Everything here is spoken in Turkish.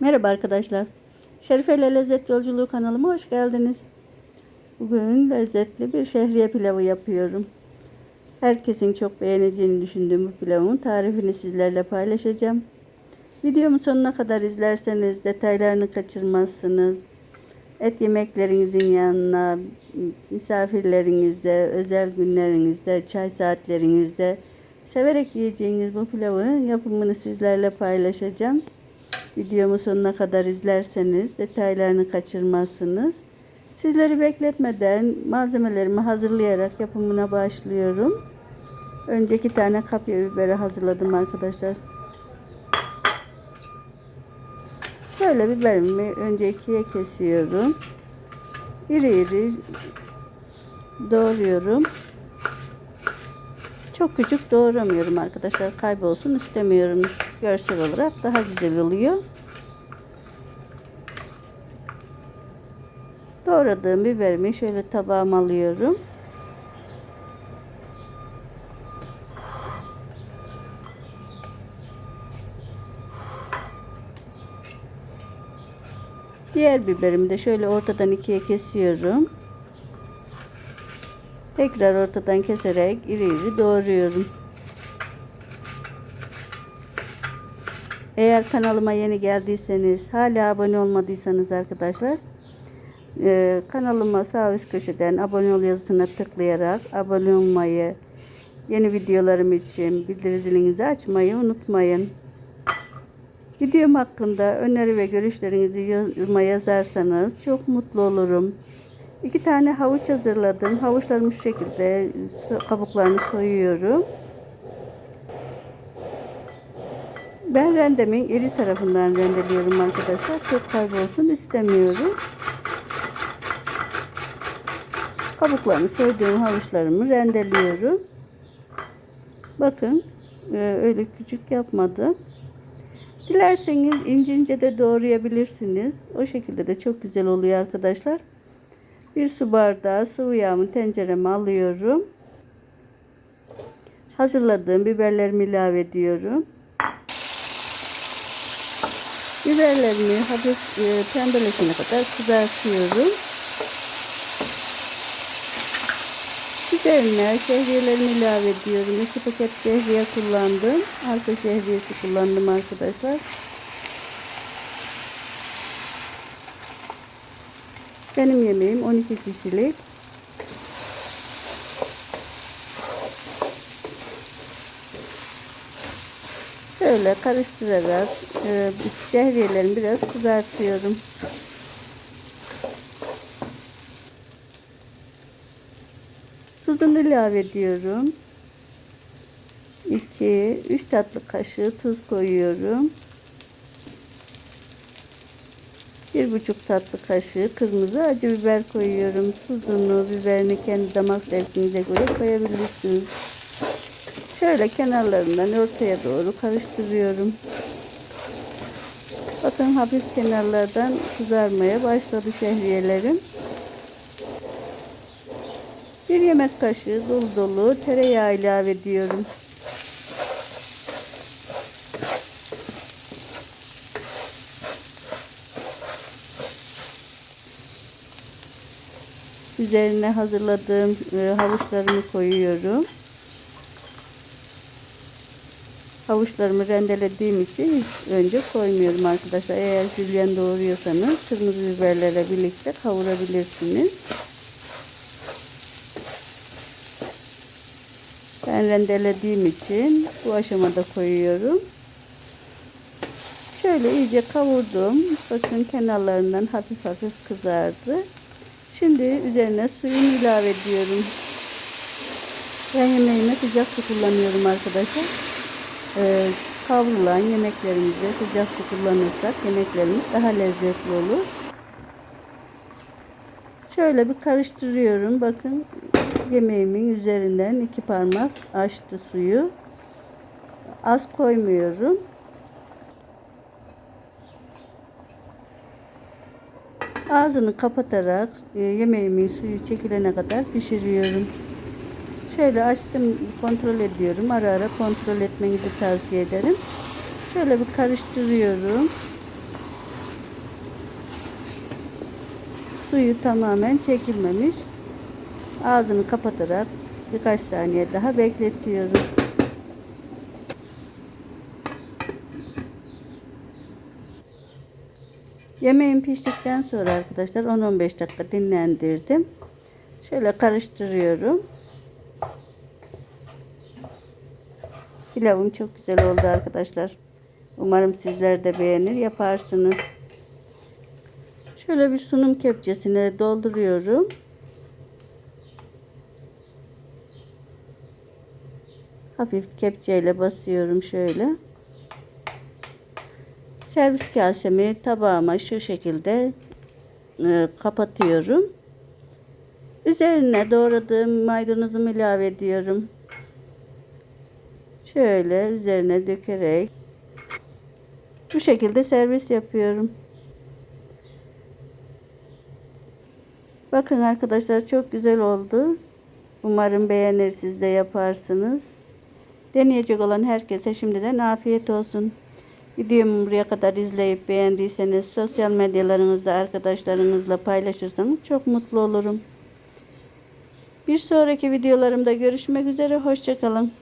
Merhaba arkadaşlar. Şerife ile Lezzet Yolculuğu kanalıma hoş geldiniz. Bugün lezzetli bir şehriye pilavı yapıyorum. Herkesin çok beğeneceğini düşündüğüm bu pilavın tarifini sizlerle paylaşacağım. Videomu sonuna kadar izlerseniz detaylarını kaçırmazsınız. Et yemeklerinizin yanına, misafirlerinize, özel günlerinizde, çay saatlerinizde severek yiyeceğiniz bu pilavın yapımını sizlerle paylaşacağım. Videomu sonuna kadar izlerseniz detaylarını kaçırmazsınız. Sizleri bekletmeden malzemelerimi hazırlayarak yapımına başlıyorum. Önce iki tane kapya biberi hazırladım arkadaşlar. Şöyle biberimi önce ikiye kesiyorum. İri iri doğruyorum. Çok küçük doğramıyorum arkadaşlar. Kaybolsun istemiyorum. Görsel olarak daha güzel oluyor. Doğradığım biberimi şöyle tabağıma alıyorum. Diğer biberimi de şöyle ortadan ikiye kesiyorum. Tekrar ortadan keserek iri iri doğruyorum. Eğer kanalıma yeni geldiyseniz, hala abone olmadıysanız arkadaşlar, e, kanalıma sağ üst köşeden abone ol yazısına tıklayarak abone olmayı, yeni videolarım için bildiri zilinizi açmayı unutmayın. Videom hakkında öneri ve görüşlerinizi yoruma yazarsanız çok mutlu olurum. İki tane havuç hazırladım. Havuçlarımı şu şekilde kabuklarını soyuyorum. Ben rendemin iri tarafından rendeliyorum arkadaşlar. Çok kaybolsun istemiyorum. Kabuklarını soyduğum havuçlarımı rendeliyorum. Bakın e, öyle küçük yapmadım. Dilerseniz ince ince de doğrayabilirsiniz. O şekilde de çok güzel oluyor arkadaşlar. Bir su bardağı sıvı yağımı tencereme alıyorum. Hazırladığım biberlerimi ilave ediyorum. Biberlerimi hafif e, pembeleşene kadar kızartıyorum. Üzerine şehriyelerimi ilave ediyorum. İki paket şehriye kullandım. Arpa şehriyesi kullandım arkadaşlar. Benim yemeğim 12 kişilik. Şöyle karıştırarak e, şehriyelerimi biraz kızartıyorum. Tuzunu ilave ediyorum. 2 3 tatlı kaşığı tuz koyuyorum. Bir buçuk tatlı kaşığı kırmızı acı biber koyuyorum. Tuzunu, biberini kendi damak zevkinize göre koyabilirsiniz. Şöyle kenarlarından ortaya doğru karıştırıyorum. Bakın hafif kenarlardan kızarmaya başladı şehriyelerim. Bir yemek kaşığı dolu dolu tereyağı ilave ediyorum. Üzerine hazırladığım e, havuçlarımı koyuyorum. Havuçlarımı rendelediğim için önce koymuyorum arkadaşlar. Eğer jülyen doğruyorsanız kırmızı biberlerle birlikte kavurabilirsiniz. Ben rendelediğim için bu aşamada koyuyorum. Şöyle iyice kavurdum. Bakın kenarlarından hafif hafif kızardı. Şimdi üzerine suyunu ilave ediyorum. Ben yemeğime sıcak su kullanıyorum arkadaşlar. Ee, kavrulan yemeklerimizde sıcak su kullanırsak yemeklerimiz daha lezzetli olur. Şöyle bir karıştırıyorum. Bakın yemeğimin üzerinden iki parmak açtı suyu. Az koymuyorum. Ağzını kapatarak e, yemeğimin suyu çekilene kadar pişiriyorum. Şöyle açtım kontrol ediyorum. Ara ara kontrol etmenizi tavsiye ederim. Şöyle bir karıştırıyorum. Suyu tamamen çekilmemiş. Ağzını kapatarak birkaç saniye daha bekletiyorum. Yemeğim piştikten sonra arkadaşlar 10-15 dakika dinlendirdim. Şöyle karıştırıyorum. Pilavım çok güzel oldu arkadaşlar. Umarım sizler de beğenir yaparsınız. Şöyle bir sunum kepçesine dolduruyorum. Hafif kepçeyle basıyorum şöyle. Servis kasemi tabağıma şu şekilde e, kapatıyorum. Üzerine doğradığım maydanozumu ilave ediyorum. Şöyle üzerine dökerek bu şekilde servis yapıyorum. Bakın arkadaşlar çok güzel oldu. Umarım beğenir siz de yaparsınız. Deneyecek olan herkese şimdiden afiyet olsun. Videomu buraya kadar izleyip beğendiyseniz sosyal medyalarınızda arkadaşlarınızla paylaşırsanız çok mutlu olurum. Bir sonraki videolarımda görüşmek üzere. Hoşçakalın.